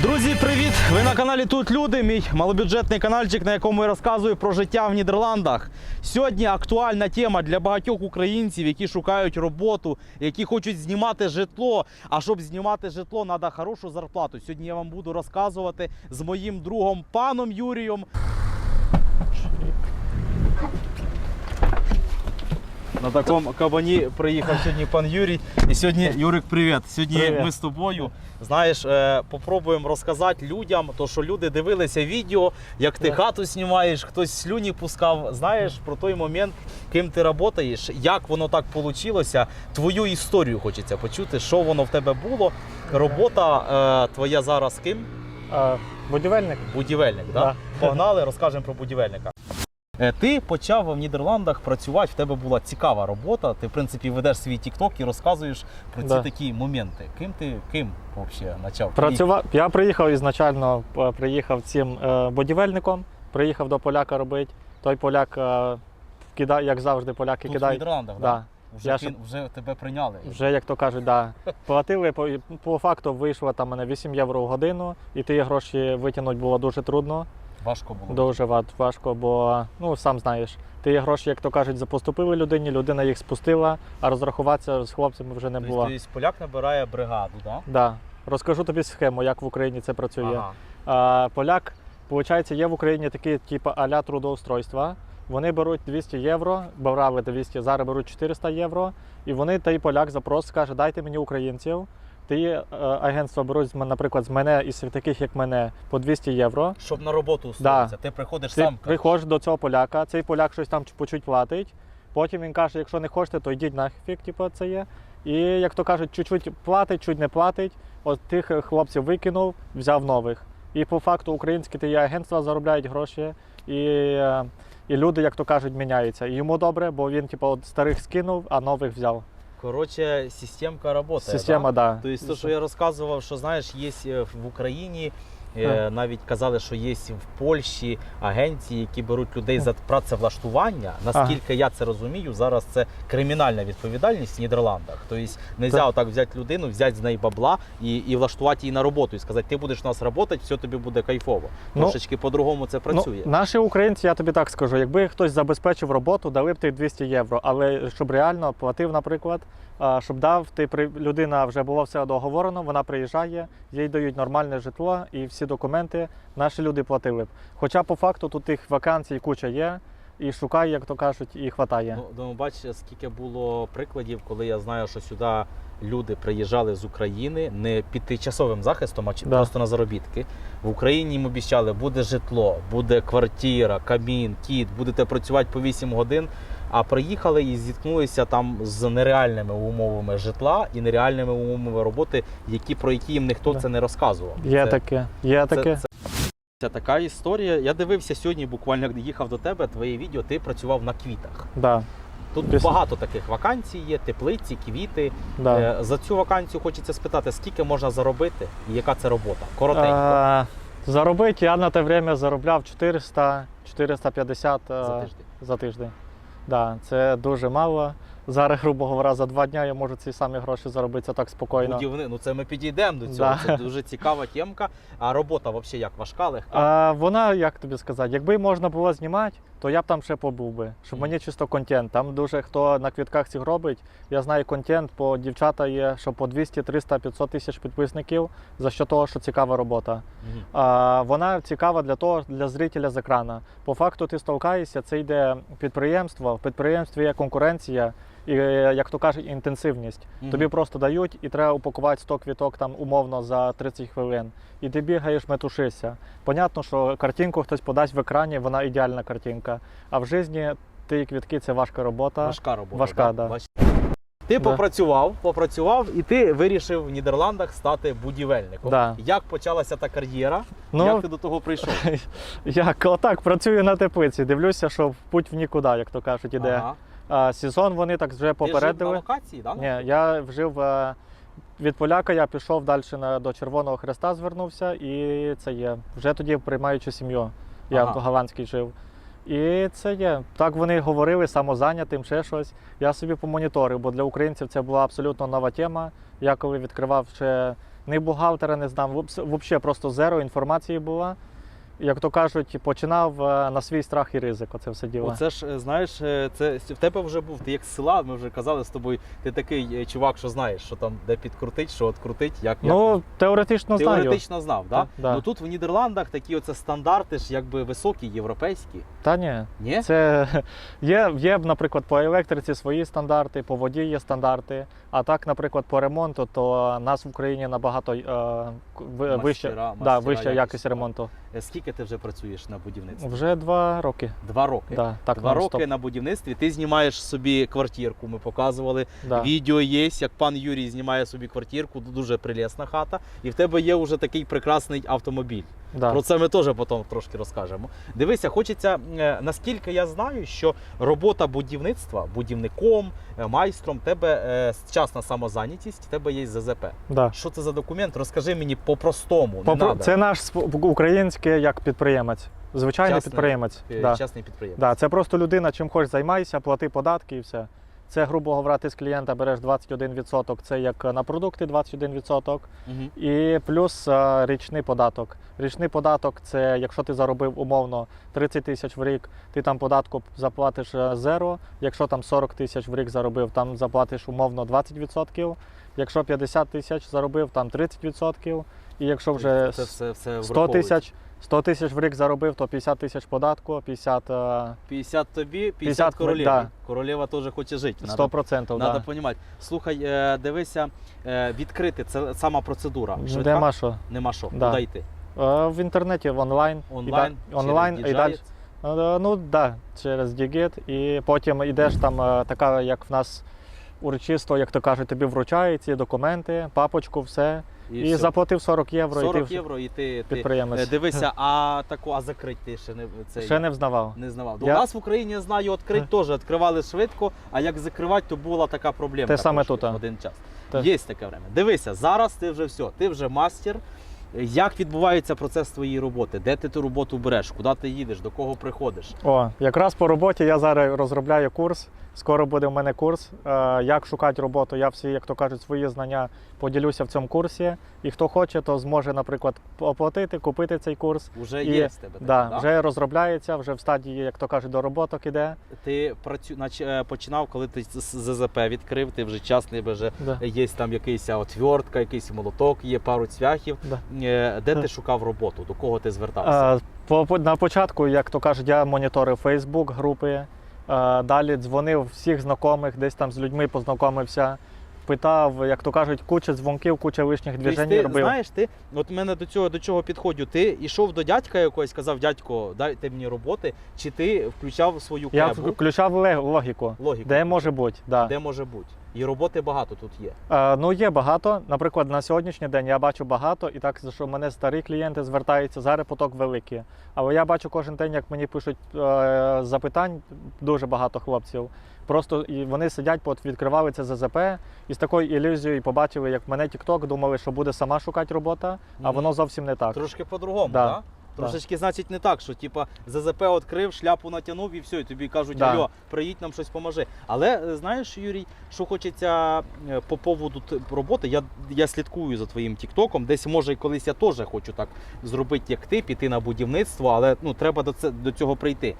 Друзі, привіт! Ви на каналі Тут Люди, мій малобюджетний каналчик, на якому я розказую про життя в Нідерландах. Сьогодні актуальна тема для багатьох українців, які шукають роботу, які хочуть знімати житло. А щоб знімати житло, треба хорошу зарплату. Сьогодні я вам буду розказувати з моїм другом паном Юрієм. На такому кабані приїхав сьогодні пан Юрій. І сьогодні, Юрик, привіт. Сьогодні Привіт. ми з тобою. Знаєш, е, попробуємо розказати людям, то що люди дивилися відео, як ти Так. хату знімаєш, хтось слюні пускав. Знаєш про той момент, ким ти працюєш, як воно так вийшло. Твою історію хочеться почути, що воно в тебе було. Робота е, твоя зараз ким? Будівельник? Будівельник. Да? Да. Погнали, розкажемо про будівельника. Е, Ти почав в Нідерландах працювати, в тебе була цікава робота. Ти, в принципі, ведеш свій тікток і розказуєш про ці Да. такі моменти. Ким ти ким взагалі почав? Працював. Я приїхав ізначально, е, приїхав цим е, будівельником, приїхав до поляка робити. Той поляк кидає, як завжди, поляки Тут в. Нідерландах, Да. да. Вже, Я кин- вже тебе прийняли. Вже, як то кажуть, да. платили по, по факту вийшло там мене 8 євро в годину, і ті гроші витягнути було дуже трудно, Важко було. дуже важко, бо ну сам знаєш, ті гроші, як то кажуть, запоступили людині, людина їх спустила, а розрахуватися з хлопцями вже не Тобто, було. тобто поляк набирає бригаду, да? Да. Розкажу тобі схему, як в Україні це працює. Ага. А, поляк, виходить, є в Україні такі, типу, а-ля трудоустройства. Вони беруть 200 євро, брали 200, зараз беруть 400 євро. І вони, той поляк запрос каже, дайте мені українців. Ті е, агентства беруть, наприклад, з мене і з таких, як мене, по 200 євро. Щоб на роботу устроїтися. Ти приходиш Ти сам. кажеш. приходиш до цього поляка, цей поляк щось там по чуть платить. Потім він каже, якщо не хочете, то йдіть нафіг, типу, це є. І як то кажуть, чуть-чуть платить, чуть не платить. От тих е, хлопців викинув, взяв нових. І по факту українські ті агентства заробляють гроші, і, е, і люди, як то кажуть, міняються. І йому добре, бо він, типу, от старих скинув, а нових взяв. Коротше, системка працює. Система, да? да. Тобто, то, що я розказував, що знаєш, є е, в Україні. Е, Навіть казали, що є в Польщі агенції, які беруть людей за працевлаштування. Наскільки я це розумію, зараз це кримінальна відповідальність в Нідерландах. Тобто не можна отак взяти людину, взяти з неї бабла і, і влаштувати її на роботу і сказати, ти будеш у нас працювати, все тобі буде кайфово. Ну, Трошечки по-другому це працює. Ну, наші українці, я тобі так скажу, якби хтось забезпечив роботу, дали б ти 200 євро. Але щоб реально платив, наприклад, щоб дав, ти людина вже було все договорено, вона приїжджає, їй дають нормальне житло і всі документи. Наші люди платили б. Хоча по факту тут тих вакансій куча є, і шукає, як то кажуть, і хватає. Ну, ну, бач, скільки було прикладів, коли я знаю, що сюди люди приїжджали з України не під тимчасовим захистом, а чи Да. просто на заробітки. В Україні їм обіцяли, буде житло, буде квартира, камін, кіт, будете працювати по 8 годин. А приїхали і зіткнулися там з нереальними умовами житла і нереальними умовами роботи, які про які їм ніхто це не розказував. Є Це- таке, є це- таке. Це, це така історія. Я дивився сьогодні, буквально їхав до тебе, твоє відео, ти працював на квітах. Да, Тут Після- багато таких вакансій є, теплиці, квіти. да. Е, За цю вакансію хочеться спитати, скільки можна заробити і яка це робота? Коротенько. Е, заробити я на те время заробляв 400 450 е, За тиждень. За тиждень. Да, це дуже мало. Зараз, грубо говоря, за два дні я можу ці самі гроші заробити так спокійно. Будівни, ну це ми підійдемо до цього. Да. Це дуже цікава темка. А робота взагалі як важка, легка? А вона, як тобі сказати, якби можна було знімати, то я б там ще побув би. Щоб мені чисто контент. Там дуже хто на квітках цих робить. Я знаю контент, по дівчата є, що по 200, 300, 500 тисяч підписників за що того, що цікава робота. А, вона цікава для того, для зрителя з екрана. По факту ти стовкаєшся, це йде підприємство. В підприємстві є конкуренція і, е, як то кажуть, інтенсивність. Мгм. Тобі просто дають і треба упакувати 100 квіток там умовно за 30 хвилин. І ти бігаєш, метушишся. Понятно, що картинку хтось подасть в екрані, вона ідеальна картинка. А в житті ті квітки це важка робота. Важка робота. важка, да. Бач- Ти Да. попрацював, попрацював, і ти вирішив в Нідерландах стати будівельником. Да. Як почалася та кар'єра? Ну, Як ти до того прийшов? як отак працюю на теплиці. Дивлюся, що в путь в нікуди, як то кажуть, іде. Ага. Сезон вони так вже Ти жив на попередили. локації, да? Ні, я жив е, від поляка, я пішов далі на, до Червоного Хреста, звернувся, і це є. Вже тоді приймаючи сім'ю. Я Ага. в голландській жив. І це є. Так вони говорили, самозайнятим, ще щось. Я собі помоніторив, бо для українців це була абсолютно нова тема. Я коли відкривав ще ні бухгалтера не знав. Взагалі просто зеро інформації була. Як то кажуть, починав е, на свій страх і ризик. Оце все діло. Оце ж е, знаєш, е, це в тебе вже був. Ти як з села, ми вже казали з тобою. Ти такий чувак, що знаєш, що там де підкрутить, що открутить, як як. Ну, теоретично знаю. Теоретично знав, да? Так, да. Ну тут в Нідерландах такі оце стандарти ж якби високі, європейські. Та ні. Ні? Це є, є, наприклад, по електриці свої стандарти, по воді є стандарти. А так, наприклад, по ремонту, то нас в Україні набагато е, ви- вища, Мастера- да, мастера вища якість, ремонту. Е, Скільки ти вже працюєш на будівництві? Вже два роки. Два роки. Да, так, Два роки на будівництві. Ти знімаєш собі квартирку. Ми показували. Да. Відео є, як пан Юрій знімає собі квартирку, дуже прелесна хата, і в тебе є вже такий прекрасний автомобіль. Да. Про це ми теж потім трошки розкажемо. Дивися, хочеться, е, наскільки я знаю, що робота будівництва, будівником, е, майстром, тебе е, частна самозайнятість, в тебе є ЗЗП. Да. Що це за документ? Розкажи мені по-простому. Надо. Це наш український як підприємець. Звичайний Частний, підприємець. Е, Да. частний підприємець. Да, це просто людина, чим хочеш займайся, плати податки і все. Це, грубо говоря, ти з клієнта береш 21%, це як на продукти 21%. Мгм. І плюс е, річний податок. Річний податок це якщо ти заробив умовно 30 тисяч в рік, ти там податку заплатиш е, зеро. Якщо там 40 тисяч в рік заробив, там заплатиш умовно 20%. Якщо 50 тисяч заробив, там 30%. І якщо вже це все, все 100 враховується. тисяч, 100 тисяч в рік заробив, то 50 тисяч податку, 50 е, 50 тобі, 50, 50 королеві. да. Королева теж хоче жити. 100%. Надо да. понімати. Слухай, е, дивися, е, відкрити це сама процедура. Швидка? Нема що. Нема що. Да. Куди йти? Е, В інтернеті, в онлайн. Онлайн, і, да- онлайн через і далі. Е, Ну так, да, через Дігіт. І потім йдеш там, е, така, як в нас урочисто, як то кажуть, тобі вручають ці документи, папочку, все. І, все. заплатив 40 євро, і ти євро і ти, підприємець. Е, дивися, а таку, а закрить ти ще не цей, Ще не взнавав. не знавав. Я- У нас в Україні я знаю, відкрить теж відкривали швидко, а як закривати, то була така проблема. Те саме тут, один час. Те. Є таке время. Дивися, зараз ти вже все, ти вже мастер. Як відбувається процес твоєї роботи? Де ти ту роботу береш? Куди ти їдеш? До кого приходиш? О, якраз по роботі я зараз розробляю курс. Скоро буде в мене курс. Е, як шукати роботу. Я всі, як то кажуть, свої знання поділюся в цьому курсі. І хто хоче, то зможе, наприклад, оплатити, купити цей курс. Уже І- є в тебе Да, да? Вже розробляється, вже в стадії, як то кажуть, дороботок іде. Ти працю... е, починав, коли ти з з ЗЗП відкрив, ти вже частний вже Да. є там якийсь отвертка, якийсь молоток, є пару цвяхів. Да. Е, Де ти шукав роботу? До кого ти звертався? Е, По, на початку, як то кажуть, я моніторив Facebook групи, далі дзвонив всіх знайомих, десь там з людьми познайомився, питав, як то кажуть, куча дзвонків, куча лишніх Тобто движень ти робив. знаєш, ти от мене до цього до чого підходю. Ти йшов до дядька якогось, сказав, дядько, дайте мені роботи, чи ти включав свою Я включав логіку, логіку, де може бути. Да. де може бути. І роботи багато тут є. Е, ну, є багато. Наприклад, на сьогоднішній день я бачу багато, і так, що мене старі клієнти звертаються, зараз поток великий. Але я бачу кожен день, як мені пишуть е, запитань, дуже багато хлопців. Просто і вони сидять, от відкривали це ЗЗП і з такою ілюзією побачили, як мене TikTok, думали, що буде сама шукати робота, а Мгм. воно зовсім не так. Трошки по-другому, Да. да? Трошечки, значить, не так, що типа ЗЗП відкрив, шляпу натягнув і все, і тобі кажуть, Да. алло, приїдь нам щось поможи. Але е, знаєш, Юрій, що хочеться е, по поводу т- роботи, я, я слідкую за твоїм тіктоком. Десь може колись я теж хочу так зробити, як ти, піти на будівництво, але ну треба до це до цього прийти.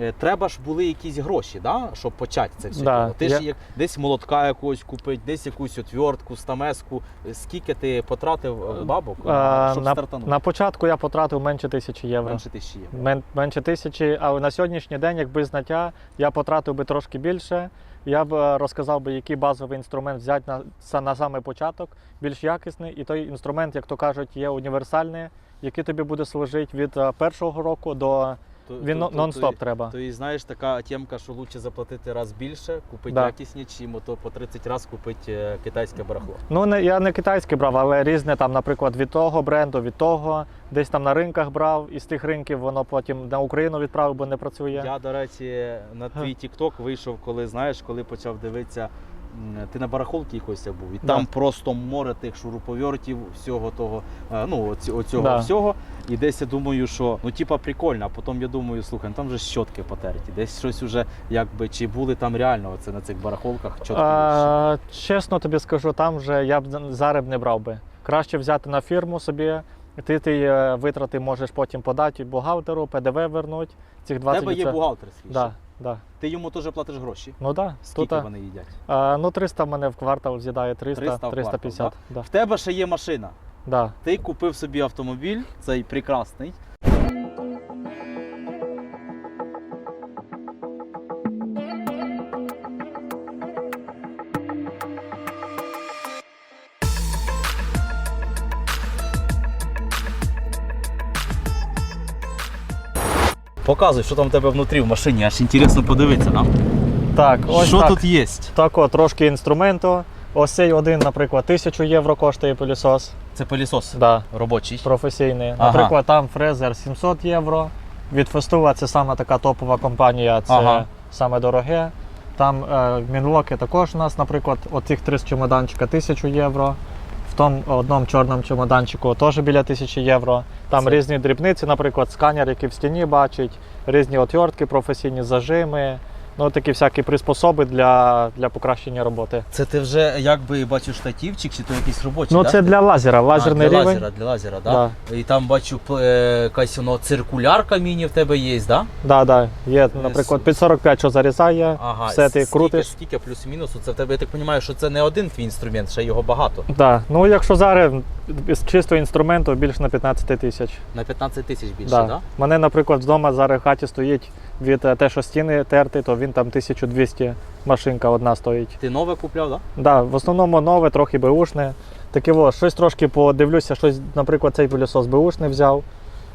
Е, Треба ж були якісь гроші, да, щоб почати це все. Да. Ти ж як десь молотка якогось купити, десь якусь отвертку, стамеску. Скільки ти потратив е, бабок, Е, щоб на, стартанути? на початку я потратив менше тисячі євро. Менше тисячі євро. Мен- менше тисячі, але на сьогоднішній день, якби знаття, я потратив би трошки більше. Я б розказав би, який базовий інструмент взяти на, на самий початок, більш якісний. І той інструмент, як то кажуть, є універсальний, який тобі буде служити від першого року до То- він то- нон- то- нон-стоп то- треба. То і знаєш, така тємка, що краще заплатити раз більше, купити Да. якісні, чим то по 30 разів купити е, китайське барахло. Ну не я не китайський брав, але різне там, наприклад, від того бренду, від того, десь там на ринках брав, і з тих ринків воно потім на Україну відправив, бо не працює. Я, до речі, на твій TikTok вийшов, коли знаєш, коли почав дивитися. Ти на барахолці якось був, і Да. там просто море тих шуруповертів, всього того, е, ну оцього Да. всього. І десь я думаю, що ну типа прикольно, а потім я думаю, слухай, ну, там вже щотки потерті. Десь щось уже, якби чи були там реально оце на цих барахолках чотки. А, чесно тобі скажу, там вже я б зараз б не брав би. краще взяти на фірму собі. Ти ті е, витрати можеш потім подати бухгалтеру, ПДВ вернуть. Цих У 20%. тебе є бухгалтер свій. Да, да. Ти йому теж платиш гроші. Ну да. Скільки Тут, вони їдять? а, ну 300 мене в квартал з'їдає 300, 300 в 350. квартал, да? В тебе ще є машина. Да. Ти купив собі автомобіль, цей прекрасний. Показуй, що там в тебе внутрі в машині, аж інтересно подивитися нам. Так, ось що так. тут є? Так, от, трошки інструменту. Ось цей один, наприклад, 1000 євро коштує пилісос. Це пилісос Да, робочий. професійний. Ага. Наприклад, там фрезер 700 євро. Від Фестува це саме така топова компанія, це Ага. саме дороге. Там е, мінлоки також у нас, наприклад, оцих три з чемоданчика 1000 євро. В тому одному чорному чемоданчику теж біля 1000 євро. Там Це- різні дрібниці, наприклад, сканер, який в стіні бачить, різні отвертки, професійні зажими. Ну, такі всякі приспособи для, для покращення роботи. Це ти вже якби бачу штативчик, чи то якийсь робочий? Ну, да? це для лазера, лазерний а, для рівень. лазера, для лазера, да? І там бачу е, якась воно циркулярка міні в тебе є, да? Да, да. Є, Е, наприклад, під 45, що зарізає, Ага, все ти скільки, крутиш. Скільки плюс-мінус? Це в тебе, я так розумію, що це не один твій інструмент, ще його багато. Да. Ну, якщо зараз з чистого інструменту більше на 15 тисяч. На 15 тисяч більше, Да. да? Мене, наприклад, вдома зараз в хаті стоїть від е, те, що стіни терти, то він там 1200 машинка одна стоїть. Ти нове купляв, да? Да, в основному нове, трохи беушне. Таке во, щось трошки подивлюся, щось, наприклад, цей пилісос беушний взяв.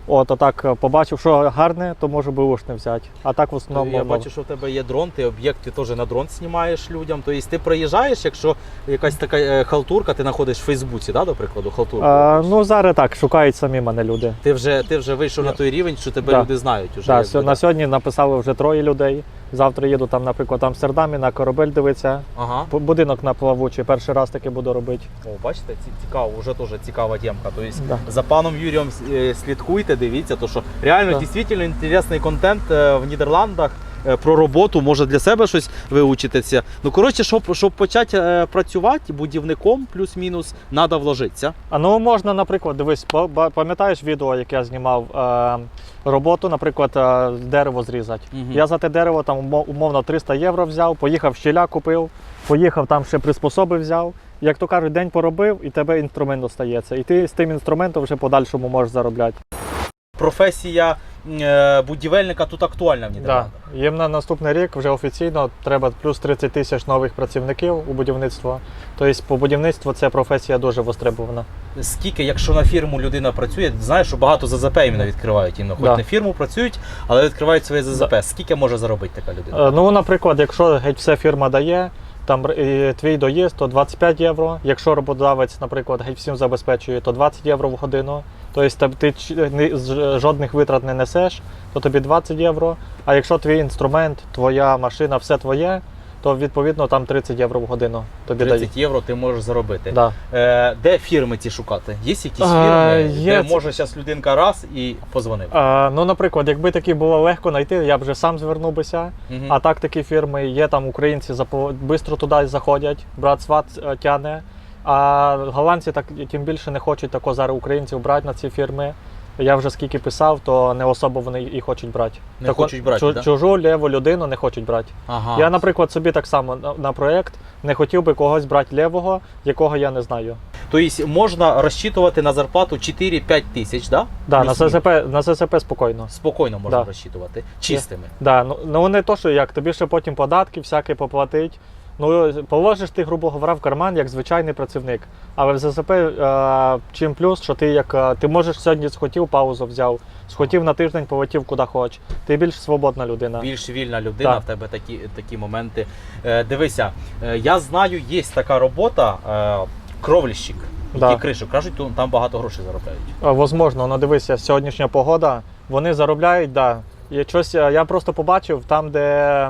От, а так е, побачив, що гарне, то можу беушне взяти. А так в основному. я бачу, що в тебе є дрон, ти об'єкти теж на дрон знімаєш людям. Тобто ти приїжджаєш, якщо якась така е, халтурка, ти знаходиш в Фейсбуці, да, до прикладу, халтурку. А, ну, зараз так, шукають самі мене люди. Ти вже, ти вже вийшов Я- на той рівень, що тебе Да. люди знають. Уже, Да, якби, на сьогодні написали вже троє людей. Завтра їду там, наприклад, в Амстердамі на корабель дивитися. Ага. Будинок на плавучий, перший раз таки буду робити. О, бачите, цікаво, вже теж цікава темка. Тобто Да. за паном Юрієм е, слідкуйте, дивіться, то що реально Да. дійсно інтересний контент е, в Нідерландах. е, Про роботу, може для себе щось виучитися. Ну, коротше, щоб, щоб почати е, працювати будівником, плюс-мінус, треба вложитися. А ну можна, наприклад, дивись, пам'ятаєш відео, яке я знімав е, роботу, наприклад, е, дерево зрізати. Мгм. Я за те дерево там умовно 300 євро взяв, поїхав щіля купив, поїхав там ще приспособи взяв. Як то кажуть, день поробив і тебе інструмент достається. І ти з тим інструментом вже подальшому можеш заробляти. Професія е, будівельника тут актуальна в Да. Нідерландах. Їм на наступний рік вже офіційно треба плюс 30 тисяч нових працівників у будівництво. Тобто по будівництву це професія дуже востребована. Скільки, якщо на фірму людина працює, знаєш, що багато ЗЗП іменно відкривають. Іменно. Хоч Да. на фірму працюють, але відкривають своє ЗЗП. Скільки може заробити така людина? Е, Ну, наприклад, якщо геть все фірма дає, там е, твій доїзд, то 25 євро. Якщо роботодавець, наприклад, геть всім забезпечує, то 20 євро в годину. Тобто ти ч- жодних витрат не несеш, то тобі 20 євро. А якщо твій інструмент, твоя машина, все твоє, то відповідно там 30 євро в годину тобі дають. 30 євро ти можеш заробити. Да. Е, де фірми ці шукати? Є якісь А, фірми, є де це- може зараз людинка раз і позвонив. А, ну, наприклад, якби такі було легко знайти, я б вже сам звернув бися. Мгм. А так такі фірми є, там українці швидко туди заходять, брат сват е, тяне. А голландці так тим більше не хочуть тако зараз українців брати на ці фірми. Я вже скільки писав, то не особо вони і хочуть брати. Не Так, хочуть брати, чу- да? чужу ліву людину не хочуть брати. Ага. Я, наприклад, собі так само на, на проєкт не хотів би когось брати лівого, якого я не знаю. Тобто можна розчитувати на зарплату 4-5 тисяч, да? Да, на Плюс-мінус. На СЗП спокійно. Спокійно можна Да. розчитувати. Чистими. Да, ну, ну не то, що як тобі ще потім податки всякі поплатить. Ну, положиш ти, грубо говоря, в карман як звичайний працівник. Але в ЗЗП е, чим плюс, що ти як е, ти можеш сьогодні схотів, паузу взяв, схотів на тиждень, полетів куди хоч. Ти більш свободна людина. Більш вільна людина, Так. в тебе такі, такі моменти. Е, дивися, е, я знаю, є така робота, е, кровліщик, Да. які кришу. Кажуть, там багато грошей заробляють. Е, Возможно, ну дивися, сьогоднішня погода, вони заробляють, да. І щось, я просто побачив там, де.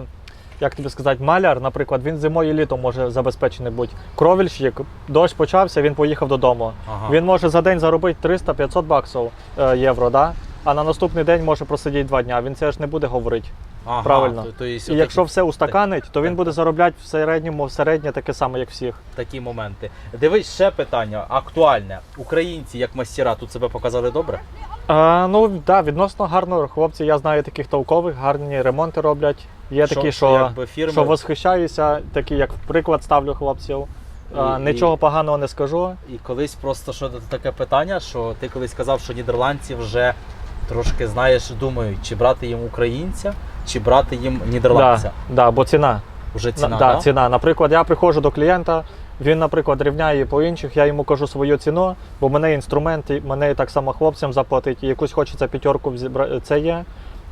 Як тобі сказати, маляр, наприклад, він зимою і літом може забезпечений бути. Кровельщик, дощ почався, він поїхав додому. Ага. Він може за день заробити 300-500 баксів е, євро, да? а на наступний день може просидіти два дня. Він це ж не буде говорити. Ага, Правильно. То, то І отакі- якщо все устаканить, то він буде заробляти в середньому в середнє таке саме, як всіх. такі моменти. Дивись, ще питання актуальне. Українці, як мастера, тут себе показали добре? А, ну так, да, відносно гарно. Хлопці, я знаю таких толкових, гарні ремонти роблять. Є такі, що, якби фірми що восхищаюся, такі, як приклад ставлю хлопців. А, І- нічого і- поганого не скажу. І колись просто що таке питання, що ти колись казав, що нідерландці вже трошки знаєш, думають, чи брати їм українця, чи брати їм нідерландця. Да, да, бо ціна. Уже ціна, На- да? да, ціна. Наприклад, я приходжу до клієнта, він, наприклад, рівняє по інших, я йому кажу свою ціну, бо мене інструмент, і мене так само хлопцям заплатить, і якусь хочеться п'ятерку взібра- це є.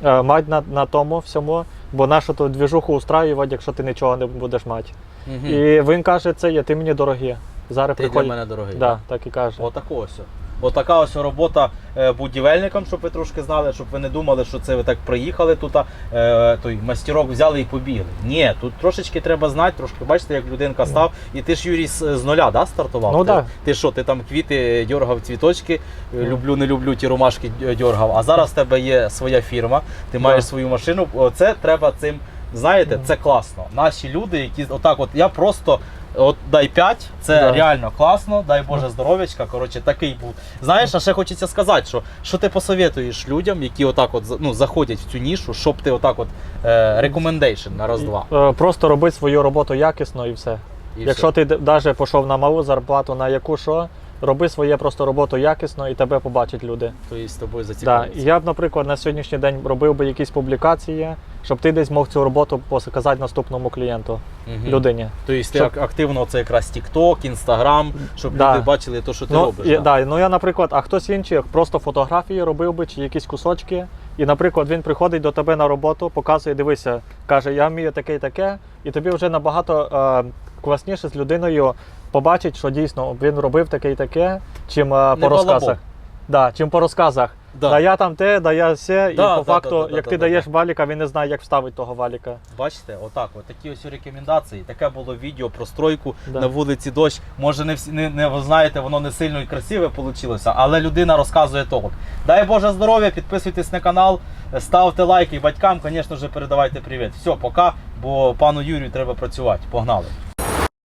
Е, Мать на, на тому всьому, бо нашу ту двіжуху устраювати, якщо ти нічого не будеш мати. Угу. І він каже, це є, ти мені дорогі. Зараз Ти для мене дорогий. Да, так і каже. Отак ось. Отака ось робота е, будівельникам, щоб ви трошки знали, щоб ви не думали, що це ви так приїхали тут, е, той мастерок взяли і побігли. Ні, тут трошечки треба знати, трошки бачите, як людинка став. І ти ж Юрій з, нуля да, стартував? Ну ти, да. ти що, ти там квіти дьоргав, цвіточки, е, Ну. люблю, не люблю, ті ромашки дьоргав. А зараз в тебе є своя фірма, ти Да. маєш свою машину. Оце треба цим. Знаєте, це класно. Наші люди, які отак, от я просто. От дай 5, це Да. реально класно, дай Боже здоров'ячка. Коротше, такий був. Знаєш, а ще хочеться сказати, що, що ти посоветуєш людям, які отак от ну, заходять в цю нішу, щоб ти отак от е, recommendation на раз-два. Е, Просто роби свою роботу якісно і все. І Якщо все. ти навіть пішов на малу зарплату, на яку що, роби своє просто роботу якісно і тебе побачать люди. То є з тобою Да. і Я б, наприклад, на сьогоднішній день робив би якісь публікації, щоб ти десь мог цю роботу показати наступному клієнту, Мгм. людині. Тобто ти Щоб- ак- активно це якраз TikTok, Instagram, щоб Да. люди бачили те, що ти ну, робиш. і, да? да, ну я, наприклад, а хтось інший просто фотографії робив би чи якісь кусочки. І, наприклад, він приходить до тебе на роботу, показує, дивися, каже, я вмію таке і таке, і тобі вже набагато е, класніше з людиною побачить, що дійсно він робив таке і таке, чим е, Не по розказах. балабол. Да, чим по розказах. Да. Да. я там те, да я все, і Да, по да, факту, да, да, як да, ти да, даєш валіка, він не знає, як вставити того валіка. Бачите, отак, от такі ось рекомендації. Таке було відео про стройку Да. на вулиці дощ. Може, не всі не, не ви знаєте, воно не сильно і красиве вийшло, але людина розказує толк. Дай Боже здоров'я, підписуйтесь на канал, ставте лайки батькам, звісно ж, передавайте привіт. Все, пока, бо пану Юрію треба працювати. Погнали.